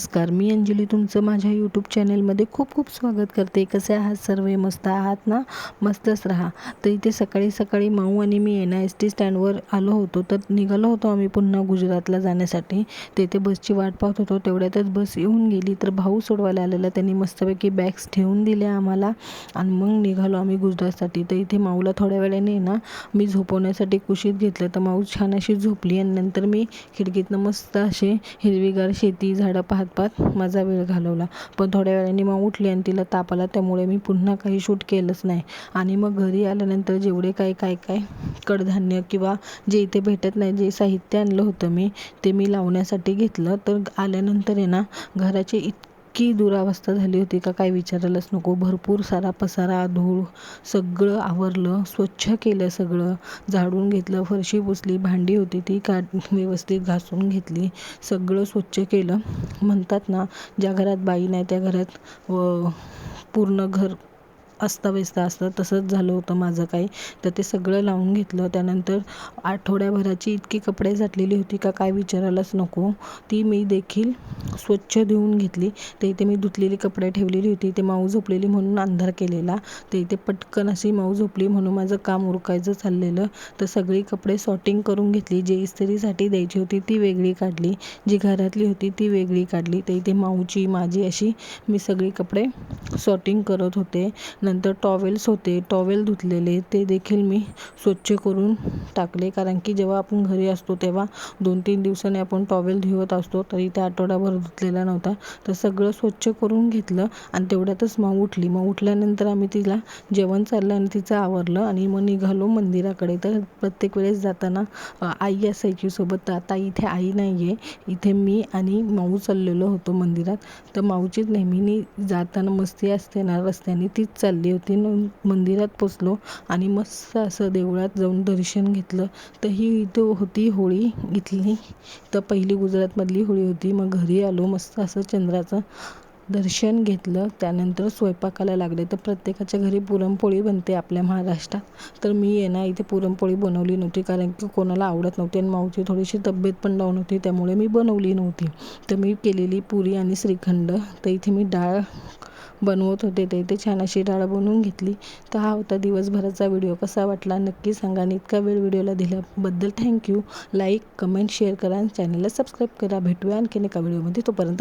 नमस्कार मी अंजली तुमचं माझ्या यूट्यूब चॅनेलमध्ये खूप खूप स्वागत करते. कसे आहात सर्व? मस्त आहात ना? मस्तच राहा. तर इथे सकाळी सकाळी माऊ आणि मी एन आय एस टी स्टँडवर आलो होतो. तर निघालो होतो आम्ही पुन्हा गुजरातला जाण्यासाठी. तेथे बसची वाट पाहत होतो. तेवढ्यातच बस येऊन गेली. तर भाऊ सोडवायला आलेला. त्यांनी मस्तपैकी बॅग्स ठेवून दिल्या आम्हाला. आणि मग निघालो आम्ही गुजरातसाठी. तर इथे माऊला थोड्या वेळाने ना मी झोपवण्यासाठी कुशीत घेतलं. तर माऊ छान अशी झोपली. आणि नंतर मी खिडकीतनं मस्त असे हिरवीगार शेती झाडं पाहत झटपट माझा वेळ घालवला. पण थोड्या वेळाने मग उठली आणि तिला ताप आला. त्यामुळे मी पुन्हा काही शूट केलंच नाही. आणि मग घरी आल्यानंतर जेवढे काही काय काय कडधान्य किंवा जे इथे भेटत नाही जे साहित्य आणलं होतं मी ते मी लावण्यासाठी घेतलं. तर आल्यानंतर आहे ना घराचे इतकी दुरावस्था झाली होती का काय विचारायलाच नको. भरपूर सारा पसारा धूळ सगळं आवरलं स्वच्छ केलं सगळं. झाडून घेतलं फरशी पुसली भांडी होती ती का व्यवस्थित घासून घेतली सगळं स्वच्छ केलं. म्हणतात ना ज्या घरात बाई नाही त्या घरात व पूर्ण घर अस्ताव्यस्त असतं. तसंच झालं होतं माझं काही. तर ते सगळं लावून घेतलं. त्यानंतर आठवड्याभराची इतकी कपडे झाटलेली होती का काय विचारायलाच नको. ती मी देखील स्वच्छ धुवून घेतली. तर इथे मी धुतलेली कपडे ठेवलेली होती. ते माऊ झोपलेली म्हणून अंधार केलेला. तर इथे पटकन अशी माऊ झोपली म्हणून माझं काम उरकायचं चाललेलं. तर सगळी कपडे सॉर्टिंग करून घेतली. जे इस्त्रीसाठी द्यायची होती ती वेगळी काढली. जी घरातली होती ती वेगळी काढली. तर इथे माऊची माझी अशी मी सगळी कपडे सॉर्टिंग करत होते. नंतर टॉवेल्स होते. टॉवेल धुतलेले. ते देखील मी स्वच्छ करून टाकले. कारण की जेव्हा आपण घरी असतो तेव्हा दोन तीन दिवसांनी आपण टॉवेल धुवत असतो. तरी त्या आठवडाभर धुतलेला नव्हता. तर सगळं स्वच्छ करून घेतलं आणि तेवढ्यातच मग उठली. मग उठल्यानंतर आम्ही तिला जेवण चाललं आणि तिचं आवरलं आणि मग निघालो मंदिराकडे. तर प्रत्येक वेळेस जाताना आई असायची सोबत. तर आता इथे आई नाही आहे इथे मी आणि माऊ चाललेलो होतो मंदिरात. तर माऊचीच नेहमी जाताना मस्ती असते ना रस्त्याने तीच चालली. होती मंदिरात पोचलो आणि मस्त असं देवळात जाऊन दर्शन घेतलं. तर ही इथं होती होळी इथली. तर पहिली गुजरातमधली होळी होती. मग घरी आलो. मस्त असं चंद्राचं दर्शन घेतलं त्यानंतर स्वयंपाकाला लागले. तर प्रत्येकाच्या घरी पुरणपोळी बनते आपल्या महाराष्ट्रात. तर मी आहे ना इथे पुरणपोळी बनवली नव्हती. कारण की कोणाला आवडत नव्हती आणि मावची थोडीशी तब्येत पण डाऊन होती. त्यामुळे मी बनवली नव्हती. तर मी केलेली पुरी आणि श्रीखंड. तर इथे मी डाळ बनवत होते. ते इथे छान अशी डाळ बनवून घेतली. तर हा होता दिवसभराचा व्हिडिओ. कसा वाटला नक्की सांगा. आणि इतका वेळ व्हिडिओला दिल्याबद्दल थँक्यू लाईक कमेंट शेअर करा आणि चॅनलला सबस्क्राईब करा. भेटूया आणखीन एका व्हिडिओमध्ये. तोपर्यंत